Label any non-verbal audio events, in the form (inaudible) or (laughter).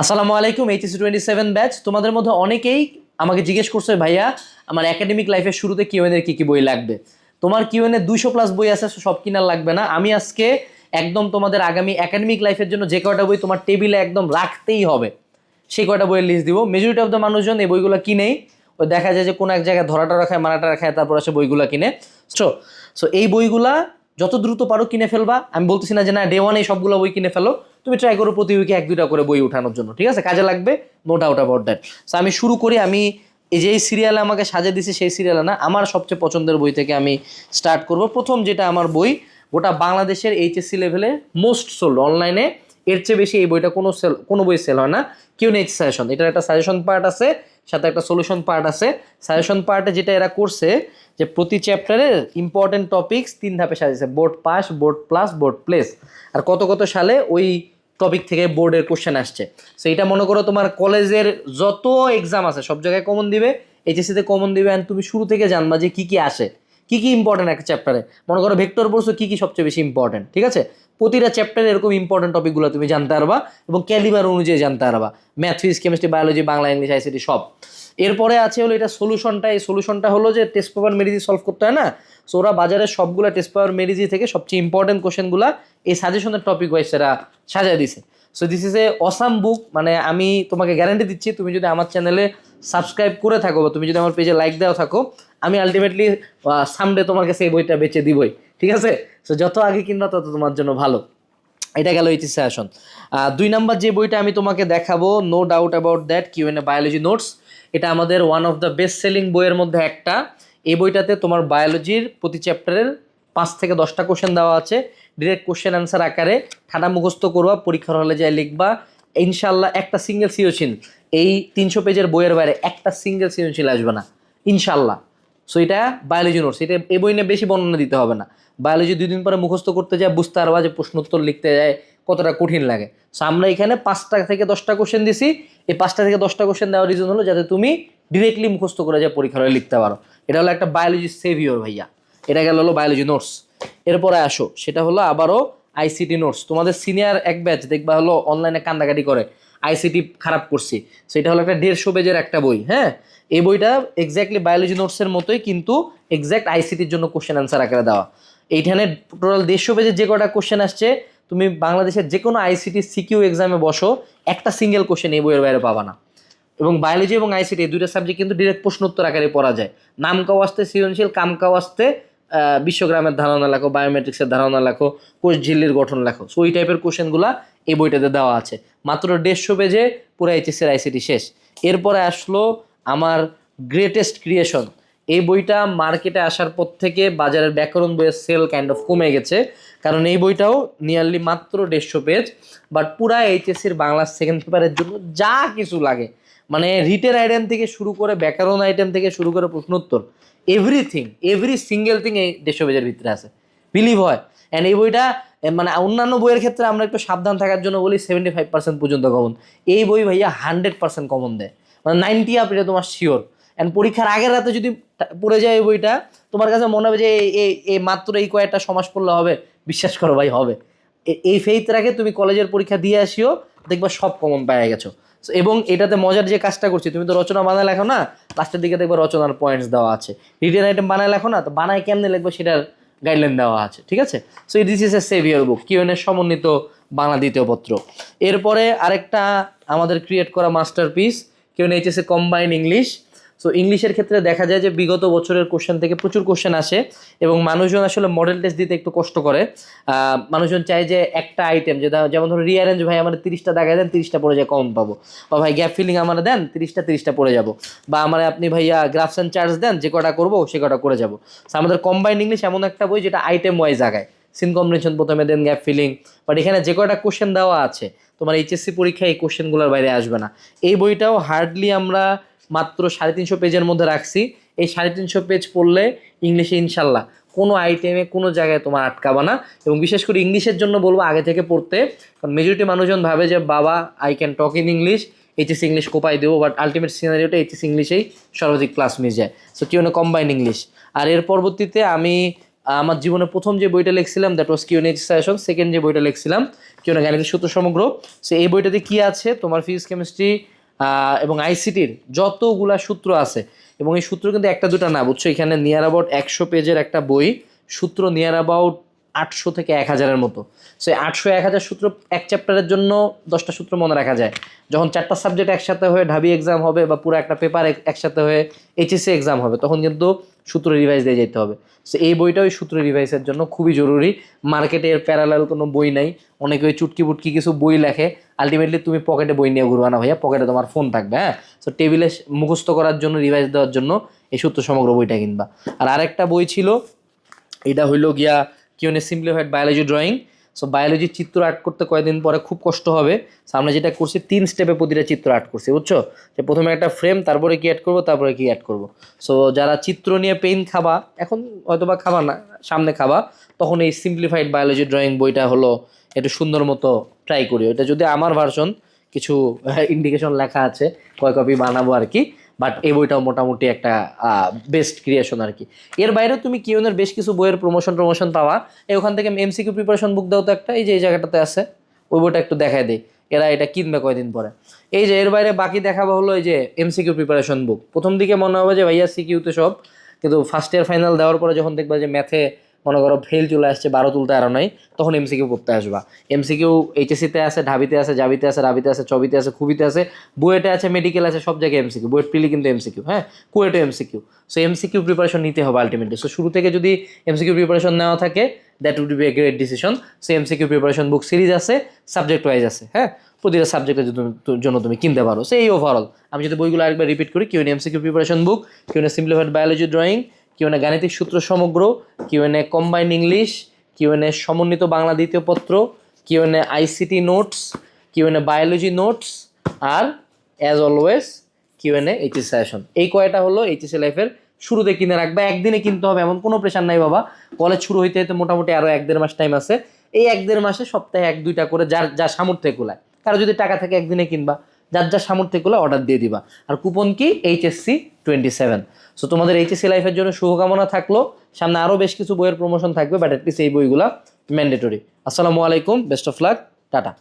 আসসালামু আলাইকুম HSC twenty seven batch তোমাদের মধ্যে অনেকেই আমাকে জিজ্ঞেস করছে, ভাইয়া, আমার একাডেমিক লাইফের শুরুতে কিউএনের কী কী বই লাগবে? তোমার কিউএনের দুইশো প্লাস বই আছে সব কিনার লাগবে না। আমি আজকে একদম তোমাদের আগামী একাডেমিক লাইফের জন্য যে কয়টা বই তোমার টেবিলে একদম রাখতেই হবে, সেই কয়টা বইয়ের লিস্ট দিব। মেজরিটি অফ দ্য মানুষজন এই বইগুলো কিনেই। ওই দেখা যায় যে কোনো এক জায়গায় ধরাটা রাখায়, মারাটা রাখায়, তারপর আসে বইগুলো কিনে। সো সো এই বইগুলা যত দ্রুত পারো কিনে ফেলবা। আমি বলতেছি না যে না ডে ওয়ানে সবগুলো বই কিনে ফেলো। তুমি ট্রাই করো প্রতি উইকে এক, দুইটা করে বই উঠানোর জন্য, ঠিক আছে? কাজে লাগবে no doubt about that so আমি শুরু করি, আমি এই যে সিরিয়ালে আমাকে সাজিয়ে দিছে, সেই সিরিয়ালে না, আমার সবচেয়ে পছন্দের বই থেকে আমি স্টার্ট করব। প্রথম যেটা আমার বই, গোটা বাংলাদেশের এইচএসসি লেভেলে মোস্ট সোল্ড অনলাইনে এর চেয়ে বেশি এই বইটা কোনো সেল কোনো বই সেল হয় না। কিউ নেই সাজেশন এটার একটা সাজেশন পার্ট আছে, সাথে একটা সলিউশন পার্ট আছে। সাজেশন পার্টে যেটা এরা করছে, যে প্রতি চ্যাপ্টারের ইম্পর্টেন্ট টপিকস তিন ধাপে সাজিয়েছে board pass board plus board place আর কত কত সালে ওই টপিক থেকে বোর্ডের কোশ্চেন আসছে। সো এটা মনে করো তোমার কলেজের যত এক্সাম আছে, সব জায়গায় কমন দিবে এইচএসসিতে কমন দিবে অ্যান্ড তুমি শুরু থেকে জানবা যে কী কী আসে। কী কী ইম্পর্টেন্ট একটা চ্যাপ্টারে মনে করো ভেক্টর পড়ছো কী কী সবচেয়ে বেশি ইম্পর্টেন্ট ঠিক আছে? প্রতিটা চ্যাপ্টারে এরকম ইম্পর্টেন্ট টপিকগুলো তুমি জানতে পারবা এবং ক্যালিবার অনুযায়ী জানতে পারবা। Math physics chemistry biology Bangla English ICT সব। এরপরে আছে হলো এটা সলিউশনটা এই সলিউশনটা হলো যে টেস্ট পেপার মেরিজি সলভ করতে হয় না? সো ওরা বাজারের সবগুলো টেস্ট পেপার মেরিজি থেকে সবচেয়ে ইম্পর্টেন্ট কোশ্চেনগুলো এই সাজেশনের টপিক ওয়াইজ এরা সাজায় দিছে। So this is a awesome book মানে আমি তোমাকে গ্যারান্টি দিচ্ছি, তুমি যদি আমার চ্যানেলে সাবস্ক্রাইব করে থাকো বা তুমি যদি আমার পেজে লাইক দেওয়া থাকো আমি আলটিমেটলি সামডে তোমার কাছে এই বইটা বেচে দিবই, ঠিক আছে? সো যত আগে কিনবা তত তোমার জন্য ভালো। এটা গেল এইচএসসি আসন দুই নাম্বার যে বইটা আমি তোমাকে দেখাবো no doubt about that Q N A biology notes এটা আমাদের one of the best selling বইয়ের মধ্যে একটা। এই বইটাতে তোমার বায়োলজির প্রতি চ্যাপ্টারের পাঁচ থেকে দশটা কোশ্চেন দেওয়া আছে। ডিরেক্ট কোশ্চেন অ্যান্সার আকারে ঠাডা মুখস্থ করবা, পরীক্ষার হলে যাই লিখবা। ইনশাল্লাহ একটা সিঙ্গেল সিওচিন এই তিনশো পেজের বইয়ের বাইরে একটা সিঙ্গেল সিওচিন আসবে না। ইনশাল্লাহ সো এটা বায়োলজি নোটস এটা এই বই নিয়ে বেশি বর্ণনা দিতে হবে না। বায়োলজি দুই দিন পরে মুখস্থ করতে যায়, বুঝতে পারবা যে প্রশ্ন উত্তর লিখতে যায়, কতটা কঠিন লাগে। সো আমরা এখানে পাঁচটা থেকে দশটা কোশ্চেন দিছি। এই পাঁচটা থেকে দশটা কোশ্চেন দেওয়ার রিজন হলো যাতে তুমি ডিরেক্টলি মুখস্থ করে যায় পরীক্ষার হলে লিখতে পারো। এটা হলো একটা বায়োলজি সেভিওর ভাইয়া। এটা গেল হলো বায়োলজি নোটস এরপরে আসো। সেটা হলো আবারও আইসিটি নোটস তোমাদের সিনিয়র এক ব্যাচ দেখবা হলো অনলাইনে কান্দাকাটি করে। আইসিটি খারাপ করছি। সেটা হলো একটা দেড়শো পেজের একটা বই হ্যাঁ? এই বইটা এক্স্যাক্টলি বায়োলজি নোটসের মতোই, কিন্তু এক্স্যাক্ট আইসিটির জন্য কোশ্চেন অ্যান্সার আকারে দেওয়া। এইখানে টোটাল দেড়শো পেজের যে কটা কোশ্চেন আসছে, তুমি বাংলাদেশের যে কোনো আইসিটি সিকিউ এক্সামে বসো, একটা সিঙ্গেল কোশ্চেন এই বইয়ের বাইরে পাবা না। এবং বায়োলজি এবং আইসিটি এই দুইটা সাবজেক্ট কিন্তু ডিরেক্ট প্রশ্নোত্তর আকারে পড়া যায়। নাম কাও আসতে, সৃজনশীল, কাম কাও আসতে বিশ্বগ্রামের ধারণা লেখো বায়োমেট্রিক্সের ধারণা লেখো, কোষ ঝিল্লির গঠন লেখো। সো ওই টাইপের কোশ্চেনগুলো এই বইটাতে দেওয়া আছে। মাত্র দেড়শো পেজে পুরো এইচএসের আইসিটি শেষ। এরপরে আসলো আমার গ্রেটেস্ট ক্রিয়েশন এই বইটা মার্কেটে আসার পর থেকে বাজারের ব্যাকরণ বইয়ের সেল কাইন্ড অফ কমে গেছে। কারণ এই বইটাও নিয়ারলি মাত্র দেড়শো পেজ বাট পুরা এইচএসসির বাংলা সেকেন্ড পেপারের জন্য যা কিছু লাগে। মানে রিটেন আইটেম থেকে শুরু করে ব্যাকরণ আইটেম থেকে শুরু করে প্রশ্নোত্তর এভরিথিং এভরি সিঙ্গেল থিং এই দেড়শো পেজের ভিতরে আছে। বিলিভ হয়। অ্যান্ড এই বইটা মানে অন্যান্য বইয়ের ক্ষেত্রে আমরা একটু সাবধান থাকার জন্য বলি সেভেন্টি ফাইভ পার্সেন্ট পর্যন্ত কমন এই বই ভাইয়া হান্ড্রেড পার্সেন্ট কমন দেয়। মানে নাইনটি আপ এটা তোমার শিওর অ্যান্ড পরীক্ষার আগের রাতে যদি পড়ে যায় বইটা, তোমার কাছে মনে হবে যে এই- মাত্র এই কয়েকটা সমাজ পড়লে হবে। বিশ্বাস করো ভাই, হবে। এই ফেইথ রাখে তুমি কলেজের পরীক্ষা দিয়ে আসিও, দেখবা সব কমন পাওয়া গেছো। এবং এটাতে মজার যে কাজটা করছি, তুমি তো রচনা বানায় লেখো না, লাস্টের দিকে দেখবে রচনার পয়েন্টস দেওয়া আছে। রিটেন আইটেম বানায় লেখো না, তো বানায় কেমনে লিখব সেটার গাইডলাইন দেওয়া আছে, ঠিক আছে? So it this is a saviour book কিউএনের সমন্বিত বাংলা দ্বিতীয় পত্র। এরপরে আরেকটা আমাদের ক্রিয়েট করা masterpiece QN HSA combine English so ইংলিশের ক্ষেত্রে দেখা যায় যে বিগত বছরের কোশ্চেন থেকে প্রচুর কোশ্চেন আসে এবং মানুষজন আসলে মডেল টেস্ট দিতে একটু কষ্ট করে। মানুষজন চায় যে একটা আইটেম যেটা যেমন ধরো রিয়ারেঞ্জ ভাই আমার তিরিশটা দাগায় দেন তিরিশটা পড়ে যায় কম পাবো। বা ভাই গ্যাপ ফিলিং আমার দেন তিরিশটা তিরিশটা পড়ে যাব। বা আমার আপনি ভাইয়া গ্রাফস অ্যান্ড চার্জ দেন যে কটা করব সে কটা করে যাব। So, আমাদের কম্বাইন্ড ইংলিশ এমন একটা বই যেটা আইটেম ওয়াইজ আগায়। সিন কম্বিনেশন প্রথমে দেন গ্যাপ ফিলিং বাট এখানে যে কয়টা কোশ্চেন দেওয়া আছে, তোমার এইচএসসি পরীক্ষায় এই কোশ্চেনগুলোর বাইরে আসবে না। এই বইটাও হার্ডলি আমরা মাত্র সাড়ে তিনশো পেজের মধ্যে রাখছি। এই সাড়ে তিনশো পেজ পড়লে ইংলিশে ইনশাল্লাহ কোনো আইটেমে কোনো জায়গায় তোমার আটকাবা না। এবং বিশেষ করে ইংলিশের জন্য বলব আগে থেকে পড়তে, কারণ মেজরিটি মানুষজন ভাবে যে, বাবা I can talk in English HS English Kopai দেবো। বাট আলটিমেট সিনারিওটা এইচএস ইংলিশেই সর্বাধিক ক্লাস মিস যায়। সো কি কম্বাইন ইংলিশ আর এর পরবর্তীতে আমি আমার জীবনে প্রথম যে বইটা লিখছিলাম that was QNH suggestion second যে বইটা লিখছিলাম কেউ না গাণিতিক সূত্র সমগ্র। সো এই বইটাতে কি আছে? তোমার ফিজিক্স কেমিস্ট্রি এবং আইসিটির যতগুলা সূত্র আছে। এবং এই সূত্র কিন্তু একটা দুটা না বুঝছ? এখানে নিয়ার অ্যাবাউট একশো পেজের একটা বই, সূত্র নিয়ার অ্যাবাউট আটশো থেকে এক হাজারের মতো। সো আটশো এক হাজার সূত্র এক চ্যাপ্টারের জন্য দশটা সূত্র মনে রাখা যায়। যখন চারটা সাবজেক্ট একসাথে হয়ে ঢাবি এক্সাম হবে বা পুরো একটা পেপার একসাথে হয়ে এইচএসসি এক্সাম হবে, তখন কিন্তু সূত্র রিভাইজ দিয়ে যেতে হবে। সো এই বইটা ওই সূত্র রিভাইসের জন্য খুবই জরুরি। মার্কেটে এর প্যারালাল কোনো বই নাই। অনেকে ওই চুটকি বুটকি কিছু বই লেখে। আলটিমেটলি তুমি পকেটে বই নিয়ে ঘুরবা না ভাইয়া। পকেটে তোমার ফোন থাকবে হ্যাঁ? সো টেবিলে মুখস্থ করার জন্য রিভাইজ দেওয়ার জন্য এই সূত্র সমগ্র বইটা কিনবা। আর আরেকটা বই ছিল, এটা হইল গিয়া কি মানে সিম্পলিফাইড বায়োলজি ড্রয়িং সো বায়োলজির চিত্র আর্ট করতে কয়েকদিন পরে খুব কষ্ট হবে। সামনে যেটা করছি, তিন স্টেপে প্রতিটা চিত্র আর্ট করছি, বুঝছ? যে প্রথমে একটা ফ্রেম তারপরে কি অ্যাড করব, তারপরে কি অ্যাড করব। সো যারা চিত্র নিয়ে পেন খাবা, এখন হয়তো বা খাবা না, সামনে খাবা, তখন এই সিম্পলিফাইড বায়োলজি ড্রয়িং বইটা হলো একটু সুন্দর মতো ট্রাই করি এটা যদি আমার ভার্সন কিছু (laughs) ইন্ডিকেশন লেখা আছে, কয় কপি বানাবো আর কি বাট এই বইটাও মোটামুটি একটা বেস্ট ক্রিয়েশন আর কি। এর বাইরেও তুমি কিউনের বেশ কিছু বইয়ের প্রমোশন প্রমোশন পাওয়া। এই ওখান থেকে এমসিকিউ প্রিপারেশন বুক দাও তো একটা, এই যে এই জায়গাটাতে আছে। ওই বইটা একটু দেখায় দেই। এরা এটা কিনবে কয়দিন পরে। এই যে এর বাইরে বাকি দেখাবো হলো এই যে এমসিকিউ প্রিপারেশন বুক প্রথম দিকে মনে হবে যে ভাইয়া সিকিউতে সব, কিন্তু ফার্স্ট ইয়ার ফাইনাল দেওয়ার পরে যখন দেখবা যে ম্যাথে মনে করো ফেল চলে আসছে, বারো তুলতে আরও নাই, তখন এমসি এমসিকিউ পড়তে আসবা। এমসিকিউ এইচএসিতে আছে, ঢাবিতে আছে, জাবিতে আছে, রাবিতে আছে চবিতে আছে, খুবিতে আছে, বুয়েটে আছে মেডিকেল আছে, সব জায়গায় এমসিকিউ বুয়েট পিলি কিন্তু এমসিকিউ হ্যাঁ কুয়েটে এমসিকিউ সো এমসিকিউ প্রিপারেশন নিতে হবে আলটিমেটলি সো শুরু থেকে যদি এমসিকিউ প্রিপারেশন নেওয়া থাকে that would be a great decision so MCQ preparation book series আছে সাবজেক্ট ওয়াইজ আছে হ্যাঁ প্রতিটা সাবজেক্টের জন্য তুমি কিনতে পারো। সেই ওভারঅল আমি যদি বইগুলো আরেকবার রিপিট করি Q MCQ preparation book Q simplified biology drawing Q গাণিতিক সূত্র সমগ্র, কিউ কম্বাইন ইংলিশ কিউ সমন্বিত বাংলা দ্বিতীয় পত্র, Q ICT notes Q biology notes আর as always Q N HS suggestion এই কয়টা হলো এইচএসসি লাইফের শুরুতে কিনে রাখবে, একদিনে কিনতে হবে এমন কোনো প্রেশার নাই বাবা। কলেজ শুরু হইতে হইতে মোটামুটি আরও এক দেড় মাস টাইম আছে। এই এক দেড় মাসে সপ্তাহে এক দুইটা করে যার যা সামর্থ্য কুলায় কারও যদি টাকা থাকে একদিনে কিনবা। যার যার সামর্থ্যগুলো অর্ডার দিয়ে দিবা। আর কুপন কি? এইচএসসি টোয়েন্টি সেভেন সো তোমাদের এইচএসসি লাইফের জন্য শুভকামনা থাকল। সামনে আরও বেশ কিছু বইয়ের প্রমোশন থাকবে বাট অ্যাটলিস্ট এই বইগুলো ম্যান্ডেটরি আসসালামু আলাইকুম বেস্ট অফ লাক টাটা।